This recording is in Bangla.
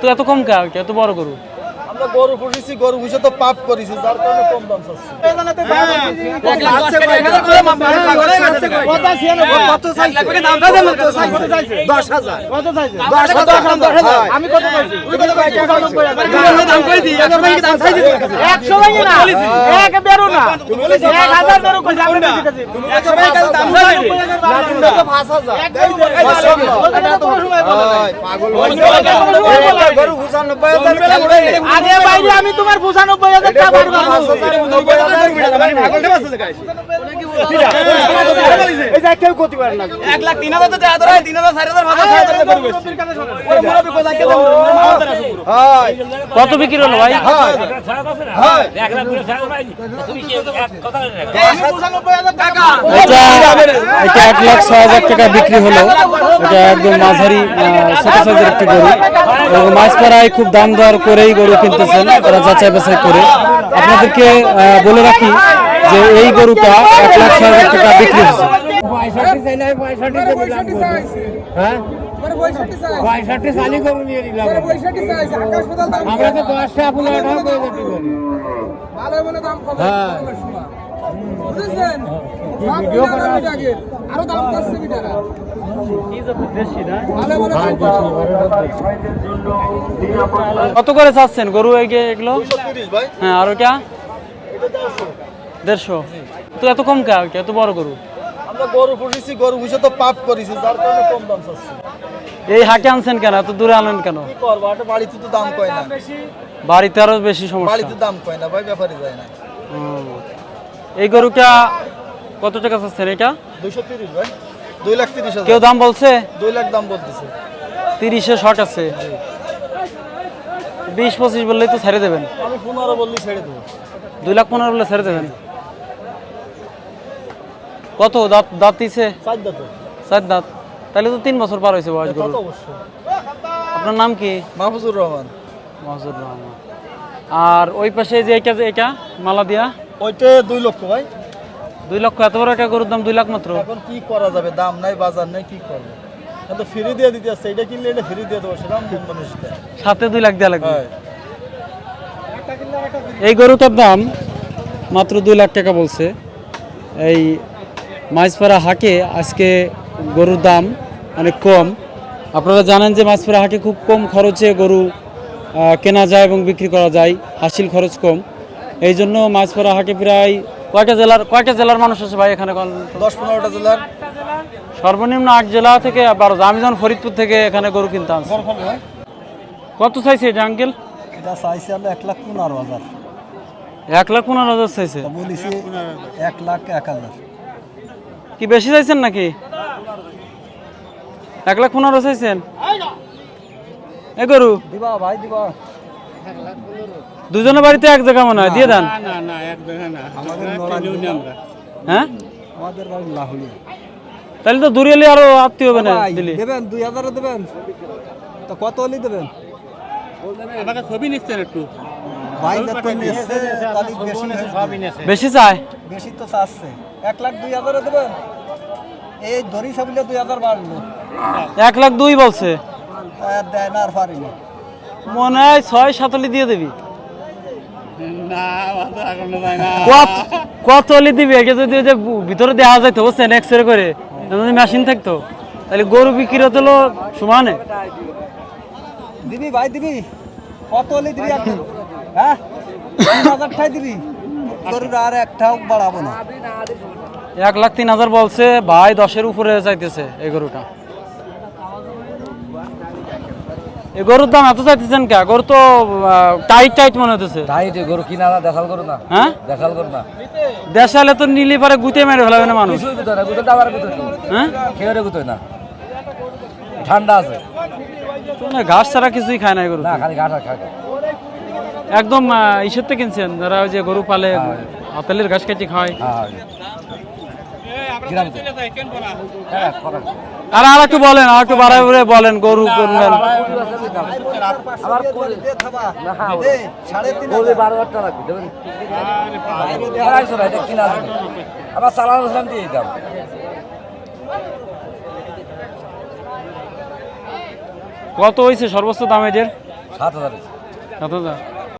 তো এত কম কে এত বড় গরু? আমরা গরু পুষেছি গরু পুষে তো পাপ করেছি যার কারণে কম দাম চাচ্ছি আমি কত পাইছি দাম করে দিই একশো না এক বেরো না এক হাজার বেরো কইছি আমি বেশি কাছে গরু পঁচানব্বই হাজার বাইরে আমি তোমার পঁচানব্বই হাজার টাকা যে কেউ করতে পারে না। এক লাখ তিন হাজার তো ধরে তিন হাজার চার হাজার ছয় হাজার। হয়। কত বিক্রি হলো ভাই। এটা এক লাখ ছয় হাজার টাকা বিক্রি হলো। এটা একদম মাঝারি আহ, ছোট সাইজের একটি গরু। এবং মাছপাড়ায় খুব দাম দর করেই গরু কিনতেছেন তারা যাচাই বাছাই করে। আপনাদেরকে বলে রাখি যে এই গরুটা এক লাখ ছয় হাজার টাকা বিক্রি হয়েছে। হ্যাঁ? পঁয়ষট্টি চালি গরু নিয়ে নিলাম আমরা তো দশটা পনেরো টাকা করে বিক্রি করি। হ্যাঁ। কত করে চাচ্ছেন? গরু এগে এগুলো? হ্যাঁ আর ওটা দেড়শো। তো এত কম কে? এত বড় গরু? আমরা গরু পুষেছি গরু পুষে তো পাপ করেছি যার কারণে কম দাম চাচ্ছি। এই হাটে আনছেন কেন? এত দূরে আনলেন কেন? কি করব হাটে বাড়িতে তো দাম কয় না। বাড়িতে আরও বেশি সমস্যা। বাড়িতে দাম কয় না ভাই ব্যাপারই যায় না। হুম। এই গরুটা কত টাকা চাচ্ছেন এটা? দুইশো তিরিশ ভাই। দুই লাখ তিরিশ কেউ হাজার দাম বলছে? দুই লাখ দাম বলতেছে। তিরিশে শর্ট আছে। বিশ পঁচিশ বললেই তো ছেড়ে দেবেন। আমি পনেরো বললি ছেড়ে দেবো। দুই লাখ পনেরো বললে ছেড়ে দেবেন। কত দাঁত দাঁত দিছে? চার দাঁত। তাহলে তো তিন বছর পার হয়েছে বয়স গরু আপনার নাম কি? মাহফুজুর রহমান। মহজুর রহমান। আর ওই পাশে যে এটা যে এটা মালা দিয়া? ওইটা দুই লক্ষ ভাই। দুই লক্ষ এত বড় একটা গরুর দাম দুই লাখ মাত্র? এখন কি করা যাবে? দাম নাই বাজার নাই কি করবে? এখন তো ফ্রি দিয়ে দিতে আসছে এটা কিনলে এটা ফ্রি দিয়ে দেবো সেটা মানুষ সাথে দুই লাখ দেওয়া লাগবে? এই গরুটার দাম মাত্র দুই লাখ টাকা বলছে। এই মাছপাড়া হাটে আজকে গরুর দাম অনেক কম। আপনারা জানেন যে মাছপাড়া হাটে খুব কম খরচে গরু কেনা যায় এবং বিক্রি করা যায় হাসিল খরচ কম। এই জন্য মাছপাড়া হাটে প্রায় কয়টা জেলার কয়টা জেলার মানুষ আছে ভাই এখানে দশ পনেরোটা জেলার। সর্বনিম্ন আট জেলা থেকে বারো আমি যখন ফরিদপুর থেকে এখানে গরু কিনতে আনছি। বড় ফলে ভাই। কত চাইছে এটা আঙ্কেল? এটা চাইছি এক লাখ পনেরো হাজার। এক লাখ পনেরো হাজার চাইছে। বলেছি এক লাখ এক হাজার। কি বেশি চাইছেন নাকি? এক লাখ পনেরো চাইছেন? এ গরু? দিবা ভাই দিবা দুজনের বাড়িতে এক জায়গা মনে হয় দিয়ে দেন। হ্যাঁ? আমাদের বাড়ি লাহুলি। তাহলে তো দূরে এলে আরও আত্মীয় হবে না দিলে দেবেন দুই হাজারে দেবেন। তো কত হলি দেবেন? ভাই যত নিচ্ছে তাহলে বেশি হয়েছে। বেশি চায়? বেশি তো চাচ্ছে। এক লাখ দুই হাজারে দেবেন? এই ধরি সাবিলে দুই হাজার বাড়লো এক লাখ দুই বলছে। আর দেয় না আর পারিনি মনে হয় ছয় সাতলি দিয়ে দিবি। কত দিবি? একে যদি ওই যে ভিতরে দেওয়া যাইতো বুঝছেন এক্স রে করে যদি মেশিন থাকতো তাহলে গরু বিক্রি হতো হলো সমানে। দিবি ভাই দিবি। কত হলি দিবি আর হ্যাঁ? তিন হাজার দিবি। গরুর আর একটাও বাড়াবো না। এক লাখ তিন হাজার বলছে ভাই দশের উপরে চাইতেছে এই গরুটা। এই গরুর দাম এত চাইতেছেন কে? গরু তো টাইট টাইট মনে হতেছে টাইট গরু কিনা না দেখাল না। হ্যাঁ? দেখাল না। দেশালে তো নিলে পারে গুতে মেরে ফেলাবে না মানুষ। গুতো গুতো গুতো হ্যাঁ? খেয়ে রে গুতোয় না। ঠান্ডা আছে। না, ঘাস ছাড়া কিছুই খায় না গরু না খালি ঘাটা খায় একদম ইসের থেকে কিনছেন যারা ওই যে গরু পালে আপেলের ঘাস কেটে খায় হ্যাঁ গ্রামে হ্যাঁ খবর আর আর একটু বলেন আর একটু বাড়াই বলেন গরু আবার চালানো দিয়ে কত হয়েছে সর্বোচ্চ দাম এদের? সাত হাজার সাত হাজার।